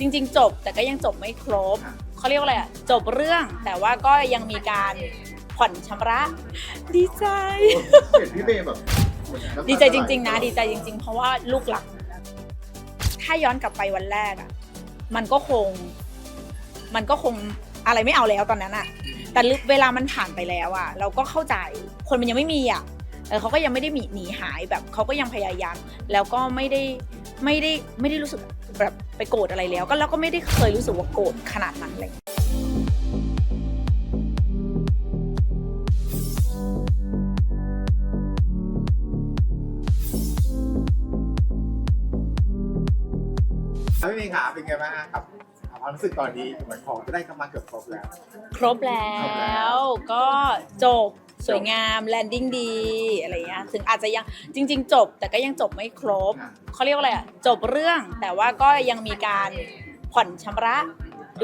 จริง ๆ จบแต่ก็ยังจบไม่ครบเขาเรียกว่าอะไรอะจบเรื่องแต่ว่าก็ยังมีการผ่อนชำระ ดีใจ เห็นพี่เมย์แบบเหมือนน้ำตาดีใจจริง ๆ นะ ดีใจจริง ๆ เพราะว่าลูกหลัก ถ้าย้อนกลับไปวันแรกอะมันก็คง มันก็คงอะไรไม่เอาแล้วตอนนั้นอะแต่เวลามันผ่านไปแล้วอะเราก็เข้าใจคนมันยังไม่มีอะเออเขาก็ยังไม่ได้มีหนีหายแบบเขาก็ยังพยายาม แล้วก็ไม่ได้ไม่ได้ไม่ได้รู้สึก แบบไปโกรธอะไรแล้ว ก็แล้วก็ไม่ได้เคยรู้สึกว่าโกรธขนาดนั้นเลยพี่เมย์ขาเป็นไงบ้างครับความรู้สึกตอนนี้เหมือนของจะได้เข้ามาเกือบครบแล้ว ครบแล้ว ก็จบ สวยงามแลนดิ้งดีอะไรเงี้ยถึงอาจจะยังจริง ๆ จบ แต่ก็ยังจบไม่ครบเขาเรียกว่าอะไรอะจบเรื่องแต่ว่าก็ยังมีการผ่อนชำระ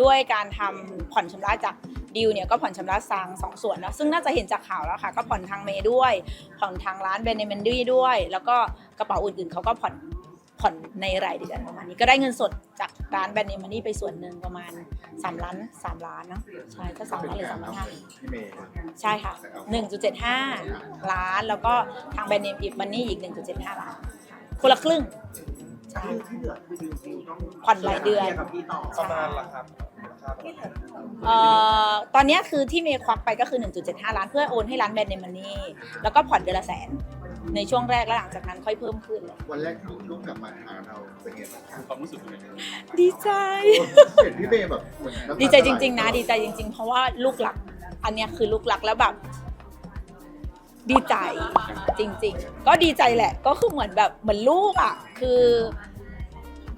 ด้วยการทำผ่อนชำระจากดิวเนี่ยก็ผ่อนชำระซางสองส่วนนะซึ่งน่าจะเห็นจากข่าวแล้วค่ะ ก็ผ่อนทางเมย์ด้วย ผ่อนทางร้านเบนเนมนดี้ด้วย แล้วก็กระเป๋าอื่นๆเขาก็ผ่อน ผ่อนในรายเดือนประมาณนี้ก็ได้เงินสดจากร้านแบรนด์เนมมันนี่ไปส่วนหนึ่งประมาณ3ล้าน3ล้านเนอะใช่ก็สามล้านหรือสามล้านห้าพี่เมย์ใช่ค่ะ 1.75 ล้านแล้วก็ทางแบรนด์เนมอีกมันนี่อีก 1.75 ล้านค่ะคนละครึ่งใช่ผ่อนรายเดือนประมาณละครับเอ่อตอนนี้คือที่เมย์ควักไปก็คือ 1.75 ล้านเพื่อโอนให้ร้านแบรนด์เนมมันนี่แล้วก็ผ่อนเดือนละแสน ในช่วงแรกแล้วหลังจากนั้นค่อยเพิ่มขึ้น วันแรกที่ลูกกลับมาหาเราเป็นไงบ้างครับความรู้สึกเป็นไงดีใจ เห็นพี่เมย์แบบเหมือนน้ำตาดีใจจริง ๆ นะ ดีใจจริง ๆ เพราะว่าลูกหลัก อันเนี้ยคือลูกหลักแล้วแบบ ดีใจจริง ๆ ก็ดีใจแหละ ก็คือเหมือนแบบเหมือนลูกอะ คือ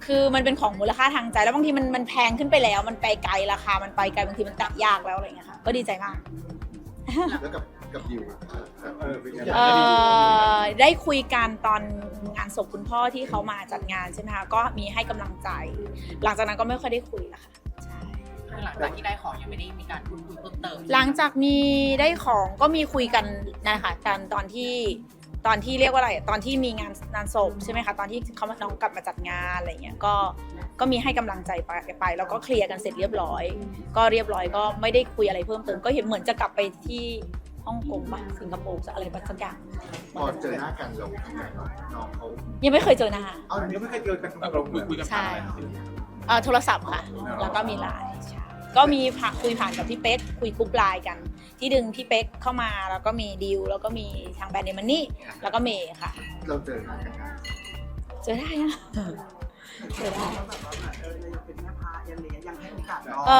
คือมันเป็นของมูลค่าทางใจ แล้วบางทีมันมันแพงขึ้นไปแล้ว มันไปไกลราคา มันไปไกลบางทีมันตัดยากแล้วอะไรอย่างเงี้ยค่ะก็ดีใจมาก แล้วกับ กับดิวเออเป็นไงเอ่อได้คุยกันตอนงานศพคุณพ่อที่เขามาจัดงานใช่ไหมคะก็มีให้กำลังใจ หลังจากนั้นก็ไม่ค่อยได้คุยละค่ะใช่หลังจากที่ได้ของยังไม่ได้มีการพูดคุยเพิ่มเติมหลังจากมีได้ของก็มีคุยกันนะคะตอนตอนที่ตอนที่เรียกว่าอะไรตอนที่มีงานงานศพใช่ไหมคะตอนที่เขามาน้องกลับมาจัดงานอะไรเงี้ยก็ก็มีให้กำลังใจไปไป แล้วก็เคลียร์กันเสร็จเรียบร้อย ก็เรียบร้อยก็ไม่ได้คุยอะไรเพิ่มเติม ก็เห็นเหมือนจะกลับไปที่ ฮ่องกงปะสิงคโปร์อะไรสักอย่างพอเจอหน้ากันเราทำไงบ้างน้องเขายังไม่เคยเจอหน้าเอ้ายังไม่เคยเจอกันตเรารงคุยคุยกันผ่านอะไรเอ่อโทรศัพท์ค่ะ แล้วก็มีไลน์ใช่ก็มีผ่านคุยผ่านกับพี่เป๊กคุยกรุ๊ปไลน์กัน ที่ดึงพี่เป๊กเข้ามาแล้วก็มีดิวแล้วก็มีทางแบรนด์เนมันนี่แล้วก็เมย์ค่ะ เราเจอหน้ากันนะเจอได้นะเจอได้เป็นแม่พายังเหลือยังให้โอกาสน้องเอ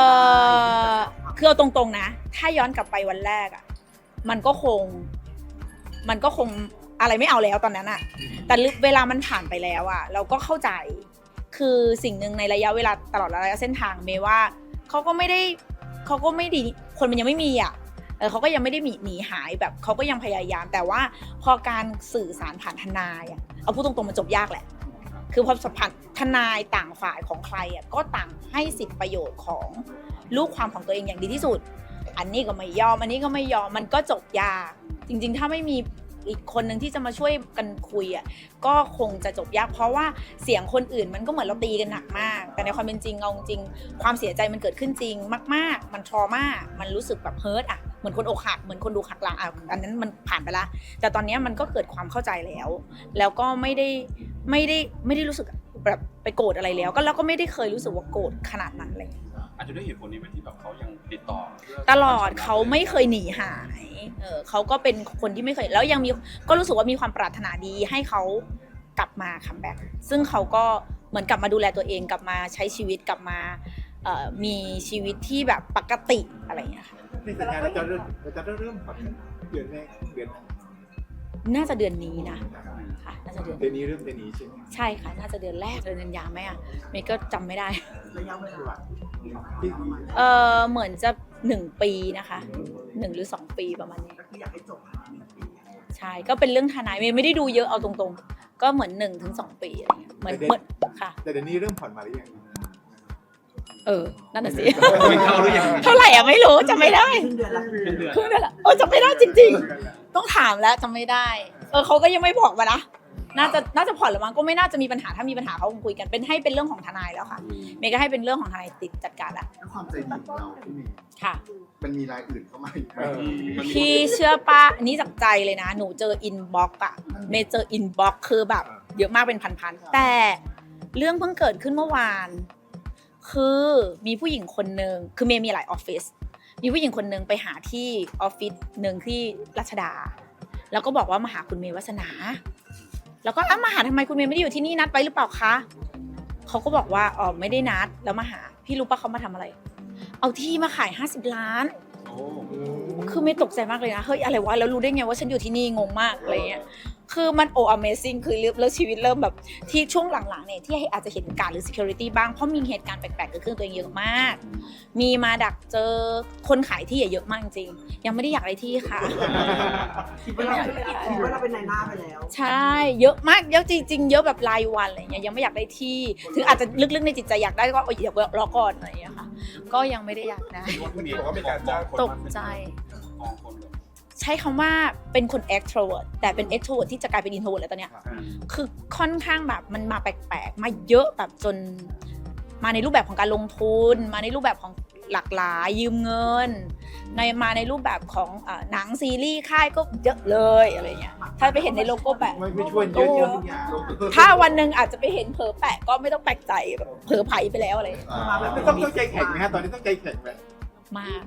อคือเอาตรงๆนะ ถ้าย้อนกลับไปวันแรกอะ มันก็คง มันก็คงอะไรไม่เอาแล้วตอนนั้นอะแต่เวลามันผ่านไปแล้วอะเราก็เข้าใจ คือสิ่งหนึ่งในระยะเวลาตลอดระยะเส้นทางเมย์ว่าเขาก็ไม่ได้เขาก็ไม่ดีคนมันยังไม่มีอะเออเขาก็ยังไม่ได้หนีหนีหายแบบเขาก็ยังพยายาม แต่ว่าพอการสื่อสารผ่านทนายอะเอาพูดตรงๆมันจบยากแหละ คือพอผ่านทนายต่างฝ่ายของใครอะก็ต่างให้สิทธิประโยชน์ของลูกความของตัวเองอย่างดีที่สุด อันนี้ก็ไม่ยอม อันนี้ก็ไม่ยอมมันก็จบยากจริง ๆ ถ้าไม่มีอีกคนหนึ่งที่จะมาช่วยกันคุยอะก็คงจะจบยากเพราะว่าเสียงคนอื่นมันก็เหมือนเราตีกันหนักมาก แต่ในความเป็นจริงเอาจริง ความเสียใจมันเกิดขึ้นจริงมาก ๆ มันทรมามันรู้สึกแบบเฮิร์ตอะเหมือนคนอกหักเหมือนคนดูหักหลังอะอันนั้นมันผ่านไปละแต่ตอนนี้มันก็เกิดความเข้าใจแล้ว แล้วก็ไม่ได้ไม่ได้ไม่ได้รู้สึกแบบไปโกรธอะไรแล้ว ก็แล้วก็ไม่ได้เคยรู้สึกว่าโกรธขนาดนั้นเลย อาจจะด้วยเหตุผลนี้ไหมที่แบบเขายังติดต่อเพื่ตลอดเขาไม่เคยหนีหาย เออเขาก็เป็นคนที่ไม่เคย แล้วยังมีก็รู้สึกว่ามีความปรารถนาดีให้เขากลับมาคัมแบ็กซึ่งเขาก็เหมือนกลับมาดูแลตัวเองกลับมาใช้ชีวิตกลับมาเอ่อมีชีวิตที่แบบปกติอะไรอย่างเงี้ยค่ะในสัญญาเราจะเริ่มเราจะเริ่มผ่อนเดือนแรกเดือนน่าจะเดือนนี้นะค่ะน่าจะเดือนเดือนนี้เริ่มเดือนนี้ใช่ไหมใช่ค่ะน่าจะเดือนแรกเดือนกันยาไหมอะเมย์ก็จำไม่ได้ ระยะเวลาที่เออเหมือนจะหนึ่งปีนะคะหนึ่งหรือสองปีประมาณนี้ก็คืออยากให้จบภายในหนึ่งปีใช่ก็เป็นเรื่องทนายเมย์ไม่ได้ดูเยอะเอาตรงๆ ก็เหมือนหนึ่งถึงสองปีอะไรเงี้ยเหมือนเหมือนค่ะ แต่เดือนนี้เริ่มผ่อนมาหรือยังเออนั่นน่ะสิไม่เข้าหรือยังเท่าไหร่อะไม่รู้จำไม่ได้ครึ่งเดือนละเป็นเดือนครึ่งนั่นแหละโอ้จำไม่ได้จริง ๆ ต้องถามแล้วจำไม่ได้ เออเขาก็ยังไม่บอกมานะน่าจะน่าจะผ่อนแล้วมั้งก็ไม่น่าจะมีปัญหาถ้ามีปัญหาเขาคงคุยกันเป็นให้เป็นเรื่องของทนายแล้วค่ะเมย์ก็ให้เป็นเรื่องของทนายติดจัดการแล้วแล้วความใจดีของเราพี่เมย์ค่ะ มันมีรายอื่นเข้ามาอีกไหมเออพี่เชื่อป้าอันนี้จากใจเลยนะ หนูเจออินบ็อกอะเมย์เจออินบ็อกคือแบบ เยอะมากเป็นพันๆแต่เรื่องเพิ่งเกิดขึ้นเมื่อวาน คือมีผู้หญิงคนหนึ่งคือเมย์มีหลายออฟฟิศมีผู้หญิงคนหนึ่งไปหาที่ออฟฟิศหนึ่งที่รัชดา แล้วก็บอกว่ามาหาคุณเมย์วัสนา แล้วก็อ้าวมาหาทำไมคุณเมย์ไม่ได้อยู่ที่นี่นัดไว้หรือเปล่าคะเขาก็บอกว่าอ๋อไม่ได้นัดแล้วมาหา พี่รู้ปะเขามาทำอะไร เอาที่มาขาย 50 ล้านโอ้คือไม่ตกใจมากเลยนะเฮ้ยอะไรวะแล้วรู้ได้ไงว่าฉันอยู่ที่นี่งงมากอะไรเงี้ย คือมันโอ้ Amazing คือเริ่มแล้วชีวิตเริ่มแบบที่ช่วงหลังๆเนี่ยที่อาจจะเห็นการหรือ security บ้าง เพราะมีเหตุการณ์แปลกๆเกิดขึ้นกับตัวเองเยอะมาก มีมาดักเจอคนขายที่เยอะมากจริงๆยังไม่ได้อยากได้ที่ค่ะ คิดว่าเราคิดว่าเราเป็นนายหน้าไปแล้ว ใช่ เยอะมากเยอะจริง ๆ เยอะแบบรายวันอะไรเงี้ยยังไม่อยากได้ที่ ถึงอาจจะลึกๆในจิตใจอยากได้ก็เออเดี๋ยวรอก่อนอะไรเงี้ยค่ะ ก็ยังไม่ได้อยากได้คุณบอกว่ามีการจ้างคนตกใจ กองคนเลย ใช้คำว่าเป็นคน extrovert แต่เป็น extrovert ที่จะกลายเป็น introvert แล้วตอนเนี้ย คือค่อนข้างแบบมันมาแปลกๆ มาเยอะแบบจน มาในรูปแบบของการลงทุน มาในรูปแบบของหลากหลายยืมเงิน ในมาในรูปแบบของเอ่อหนังซีรีส์ค่ายก็เยอะเลยอะไรเงี้ยถ้าไปเห็นในโลโก้แปะ ไม่ไม่ชวนเยอะเยอะทุกอย่างถ้าวันหนึ่งอาจจะไปเห็นเผลอแปะก็ไม่ต้องแปลกใจแบบเผลอไผไปแล้วอะไรเงี้ยอ่าต้องต้องใจแข็งไหมฮะตอนนี้ต้องใจแข็งไหมมาก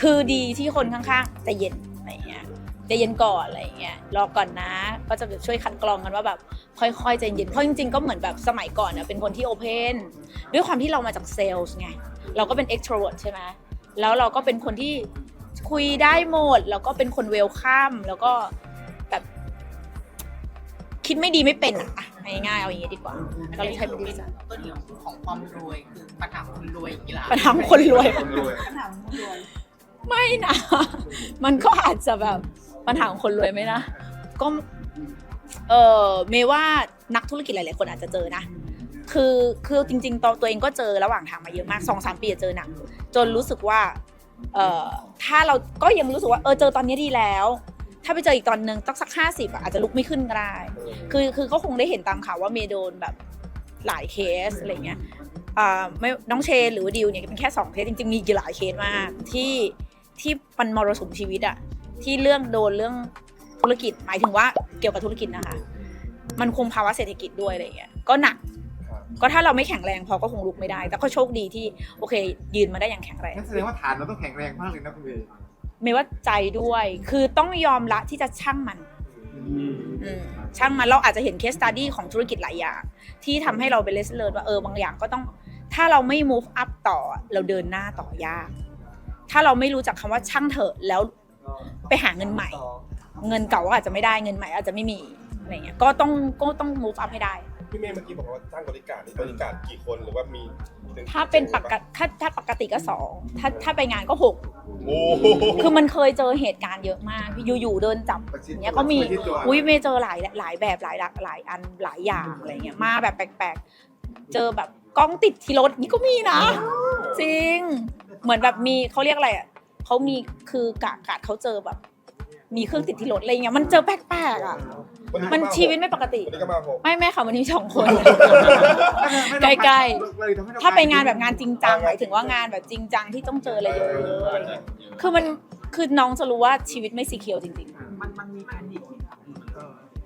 คือดีที่คนข้างๆใจเย็น อะไรเงี้ยใจเย็นก่อนอะไรเงี้ยรอก่อนนะก็จะช่วยคัดกรองกันว่าแบบค่อยๆใจเย็นเพราะจริงๆก็เหมือนแบบสมัยก่อนเนี่ยเป็นคนที่โอเพนด้วยความที่เรามาจากเซลส์ไงเราก็เป็น extrovert ใช่ไหมแล้วเราก็เป็นคนที่คุยได้หมด แล้วก็เป็นคนเวลคัมแล้วก็แบบคิดไม่ดีไม่เป็นอะอะง่ายๆเอาอย่างงี้ดีกว่าก็เลยใช้เป็นดีไซน์ต้นเหนียวของความรวยคือปัญหาคนรวยกีฬาปัญหาคนรวยคนรวย ปัญหาคนรวย ไม่นะ มันก็อาจจะแบบปัญหาของคนรวยไหมนะ ก็เออเมย์ว่านักธุรกิจหลาย ๆ คนอาจจะเจอนะ คือคือจริง ๆตอนตัวเองก็เจอระหว่างทางมาเยอะมากสองสามปีเจอหนักจนรู้สึกว่าเออถ้าเราก็ยังรู้สึกว่าเออเจอตอนนี้ดีแล้ว ถ้าไปเจออีกตอนหนึ่งต้องสักห้าสิบอาจจะลุกไม่ขึ้นก็ได้ คือคือก็คงได้เห็นตามข่าวว่าเมย์โดนแบบหลายเคสอะไรเงี้ยอ่าไม่น้องเชนหรือดิวเนี่ยเป็นแค่สองเคสจริงๆมีอีกหลายเคสมากที่ ที่มันมรสุมชีวิตอะที่เรื่องโดนเรื่องธุรกิจ หมายถึงว่าเกี่ยวกับธุรกิจนะคะ มันคุมภาวะเศรษฐกิจด้วยอะไรอย่างเงี้ยก็หนัก ก็ถ้าเราไม่แข็งแรงพอก็คงลุกไม่ได้ แต่ก็โชคดีที่โอเค ยืนมาได้อย่างแข็งแรง นั่นแสดงว่าฐานเราต้องแข็งแรงมากเลยนะคุณเมย์ไม่ว่าใจด้วย คือต้องยอมละที่จะช่างมัน อืมช่างมันเราอาจจะเห็นเคสตัดดี้ของธุรกิจหลายอย่าง ที่ทำให้เราเป็นเลสเลิร์ว่าเออบางอย่างก็ต้อง ถ้าเราไม่ move up ต่อเราเดินหน้าต่อยาก ถ้าเราไม่รู้จักคำว่าช่างเถอะแล้วไปหาเงินใหม่ เงินเก่าก็อาจจะไม่ได้เงินใหม่ อาจจะไม่มีอะไรเงี้ยก็ต้องก็ต้อง move up ให้ได้พี่เมย์เมื่อกี้บอกว่าจ้างบริการนี่บริการกี่คนหรือว่ามีถึงถ้าเป็นปกติถ้าถ้าปกติก็สองถ้าถ้าไปงานก็หกโอ้โหคือมันเคยเจอเหตุการณ์เยอะมาก อยู่ๆเดินจับอย่างเงี้ยก็มีอุ้ยเมย์เจอหลายหลายแบบหลายหลากหลายอันหลายอย่างอะไรเงี้ยมาแบบแปลกๆ เจอแบบกล้องติดที่รถนี่ก็มีนะ จริง เหมือนแบบมีเขาเรียกอะไรอะเขามีคือกะกาดเขาเจอแบบ มีเครื่องติดที่รถอะไรเงี้ยมันเจอแปลกๆอะ มันชีวิตไม่ปกติ วันนี้ก็มาหก ไม่แม่ค่ะวันนี้สองคน ใกล้ๆ ถ้าไปงานแบบงานจริงจังหมายถึงว่างานแบบจริงจังที่ต้องเจออะไรเยอะๆอะไรเงี้ยคือมันคือน้องจะรู้ว่าชีวิตไม่สีเขียวจริงๆมันมันมีแพนิคไหมครับ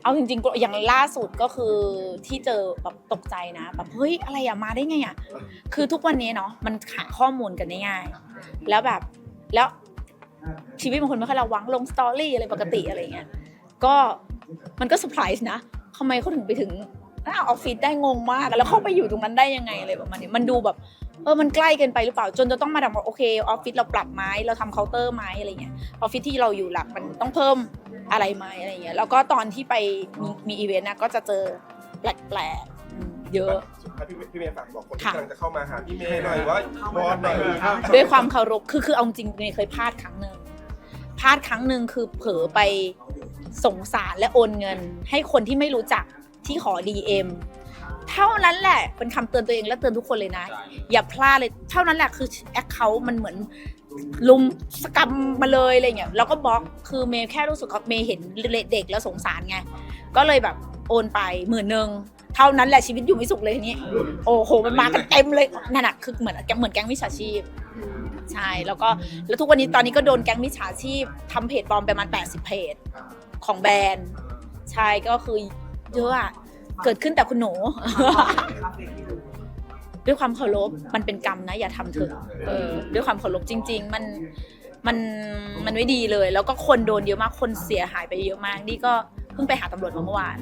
เอาจริงๆอย่างล่าสุดก็คือที่เจอแบบตกใจนะแบบเฮ้ยอะไรอะมาได้ไงอะคือทุกวันนี้เนาะมันหาข้อมูลกันได้ง่าย แล้วแบบแล้วชีวิตบางคนไม่ค่อยระวังลงสตอรี่อะไรปกติอะไรเงี้ยก็มันก็เซอร์ไพรส์นะทำไมเขาถึงไปถึงออฟฟิศได้งงมาก แล้วเข้าไปอยู่ตรงนั้นได้ยังไงอะไรประมาณนี้มันดูแบบเออมันใกล้เกินไปหรือเปล่า จนจะต้องมาดับว่าโอเคออฟฟิศเราปรับไหมเราทำเคาน์เตอร์ไหมอะไรเงี้ยออฟฟิศที่เราอยู่หลักมันต้องเพิ่ม อะไรไหมอะไรเงี้ยแล้วก็ตอนที่ไปมีมีอีเวนต์นะก็จะเจอแปลกๆอืมเยอะสุดท้ายพี่เมย์พี่เมย์ฝากบอกคนที่ค่ะ กำลังจะเข้ามาหาพี่เมย์หน่อยว่าบอลหน่อยด้วยความเคารพคือคือเอาจริงเมย์เคยพลาดครั้งหนึ่งพลาดครั้งหนึ่งคือเผลอไปสงสารและโอนเงิน ให้คนที่ไม่รู้จักที่ขอ DM เท่านั้นแหละเป็นคำเตือนตัวเองและเตือนทุกคนเลยนะ อย่าพลาดเลยเท่านั้นแหละคือแอคเคาท์มันเหมือน ลุมสกรรมมาเลยอะไรเงี้ยแล้วก็บล็อกคือเมย์แค่รู้สึกว่าเมย์เห็นเด็กแล้วสงสารไง ก็เลยแบบโอนไปหมื่นหนึ่งเท่านั้นแหละชีวิตอยู่ไม่สุขเลยทีนี้ โอ้โหมันมากันเต็มเลยนั่นน่ะคือเหมือนแกเหมือนแก๊งมิจฉาชีพใช่แล้วก็แล้วทุกวันนี้ตอนนี้ก็โดนแก๊งมิจฉาชีพทำเพจปลอมไปประมาณ80 เพจของแบรนด์ใช่ก็คือเยอะอะเกิดขึ้นแต่คุณหนู ด้วยความเคารพมันเป็นกรรมนะ อย่าทำเถอะเออด้วยความเคารพจริง ๆ มันมันมันไม่ดีเลย แล้วก็คนโดนเยอะมากคนเสียหายไปเยอะมาก นี่ก็เพิ่งไปหาตำรวจมาเมื่อวาน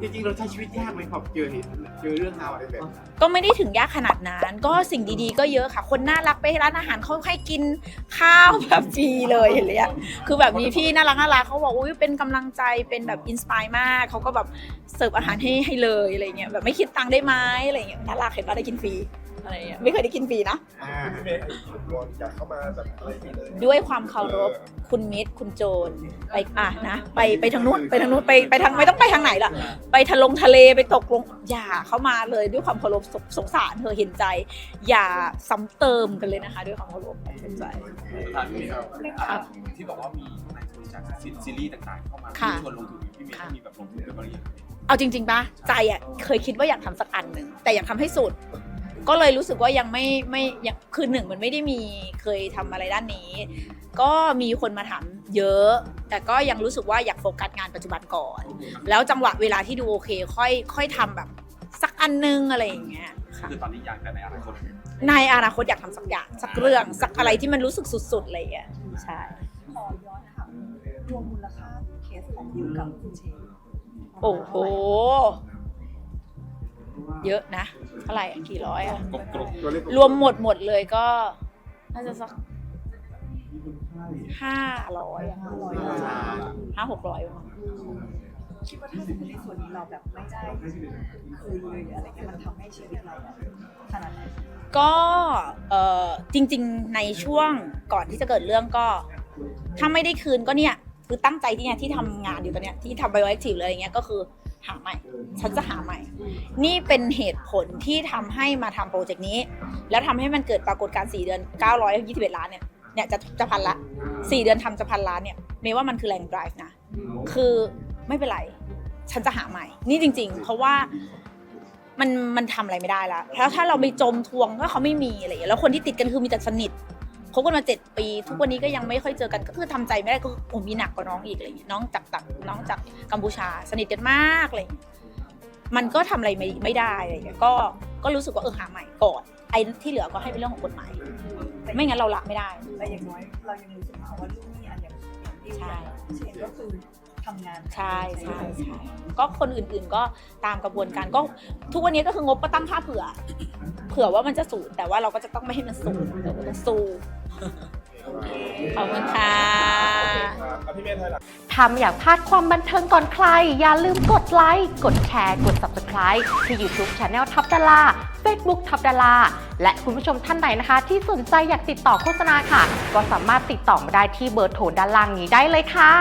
จริงๆเราใช้ชีวิตยากไหมครับเจอเหตุเจอเรื่องราวอะไรแบบนี้ก็ไม่ได้ถึงยากขนาดนั้น ก็สิ่งดีๆ ก็เยอะค่ะ คนน่ารักไปร้านอาหารเขาให้กินข้าวแบบฟรีเลยเห็นเลยอะคือแบบมีพี่น่ารักน่ารักเขาบอกอุ้ยเป็นกำลังใจเป็นแบบอินสปายมากเขาก็แบบเสิร์ฟอาหารให้ให้เลยอะไรเงี้ยแบบไม่คิดตังค์ได้ไหมอะไรเงี้ยน่ารักเห็นว่าได้กินฟรี อะไรเงี้ยไม่เคยได้กินฟรีนะ อ่าพี่เมย์ไอ้วอนอยากเข้ามาแบบอะไรอย่างเงี้ยเลยด้วยความเคารพคุณมิตรคุณโจรไปอะนะไปไปทางนู้นไปทางนู้นไปไปทางไม่ต้องไปทางไหนล่ะไปทะลงทะเลไปตกลงอย่าเข้ามาเลยด้วยความเคารพสงสงสารเธอเห็นใจ อย่าซ้ำเติมกันเลยนะคะ ด้วยความเคารพเห็นใจ ถามพี่เมย์ครับที่บอกว่ามีนายทุนจากซีรีส์ต่างๆเข้ามาค่ะที่ชวนลงทุนพี่เมย์ค่ะ มีแบบลงทุนเป็นบริษัทเอาจริงๆปะใจอะเคยคิดว่าอยากทำสักอันหนึ่งแต่อยากทำให้สุด ก็เลยรู้สึกว่ายังไม่ไม่ยังคือหนึ่งมันไม่ได้มีเคยทำอะไรด้านนี้ ก็มีคนมาถามเยอะ แต่ก็ยังรู้สึกว่าอยากโฟกัสงานปัจจุบันก่อน แล้วจังหวะเวลาที่ดูโอเค ค่อยค่อยทำแบบสักอันนึงอะไรอย่างเงี้ยค่ะคือตอนนี้อยากแต่ในอนาคตในอนาคตอยากทำสักอย่างสักเรื่องสักอะไรที่มันรู้สึกสุดๆอะไรอย่างเงี้ยใช่ขอย้อนนะคะรวมมูลค่าเคสของดิวกับคุณเชนโอ้โห เยอะนะเท่าไหร่อะกี่ร้อยอะกรุบกรุบตัวเลขรวมหมดหมดเลยก็ น่าจะสักห้าร้อยห้าร้อยห้าหกร้อยมั้งคิดว่าถ้าสมมติในส่วนนี้เราแบบไม่ได้คืนเลยหรืออะไรเงี้ยมันทำให้ชีวิตเราแบบขนาดไหน ก็เออจริง ๆ ในช่วงก่อนที่จะเกิดเรื่องก็ ถ้าไม่ได้คืนก็เนี่ย คือตั้งใจที่เนี่ยที่ทำงานอยู่ตอนเนี้ยที่ทำไบโอแอคทีฟเลยอะไรเงี้ยก็คือ หาใหม่ ฉันจะหาใหม่ นี่เป็นเหตุผลที่ทำให้มาทำโปรเจกต์นี้ แล้วทำให้มันเกิดปรากฏการณ์4เดือน 921 ล้านเนี่ย เนี่ยจะจะพันละ 4 เดือนทำจะพันล้านเนี่ย เมย์ว่ามันคือแรง drive นะ คือไม่เป็นไร ฉันจะหาใหม่ นี่จริง ๆ เพราะว่ามันมันทำอะไรไม่ได้ละแล้วถ้าเราไปจมทวงก็เขาไม่มีอะไรอย่างเงี้ยแล้วคนที่ติดกันคือมีแต่สนิท คบกันมาเจ็ดปี ทุกวันนี้ก็ยังไม่ค่อยเจอกันก็คือทำใจไม่ได้ก็ผมมีหนักกว่าน้องอีกอะไรอย่างเงี้ยน้องจากจากน้องจากกัมพูชา สนิทกันมากอะไรอย่างเลย มันก็ทำอะไรไม่ไม่ได้อะไรอย่างเงี้ยก็ก็รู้สึกว่าเออหาใหม่ก่อนไอ้ที่เหลือก็ให้เป็นเรื่องของกฎหมายไม่งั้นเราละไม่ได้แต่อย่างน้อยเรายังรู้สึกว่าลูกหนี้อันอย่างอย่างดิวใช่อย่างเชนก็คือ ทำงานใช่ใช่ใช่ก็คนอื่นๆก็ตามกระบวนการก็ทุกวันนี้ก็คืองบก็ตั้งค่าเผื่อ เผื่อว่ามันจะสูญแต่ว่าเราก็จะต้องไม่ให้มันสูญเราก็จะสู้ขอบคุณค่ะครับอะพี่เมย์ถอยหลังถ้าไม่อยากพลาดความบันเทิงก่อนใคร อย่าลืมกดไลค์ กดแชร์ กด Subscribe ที่ YouTube Channel ทับดารา Facebook ทับดาราและคุณผู้ชมท่านไหนนะคะ ที่สนใจอยากติดต่อโฆษณาค่ะ ก็สามารถติดต่อมาได้ที่เบอร์โทรด้านล่างนี้ได้เลยค่ะ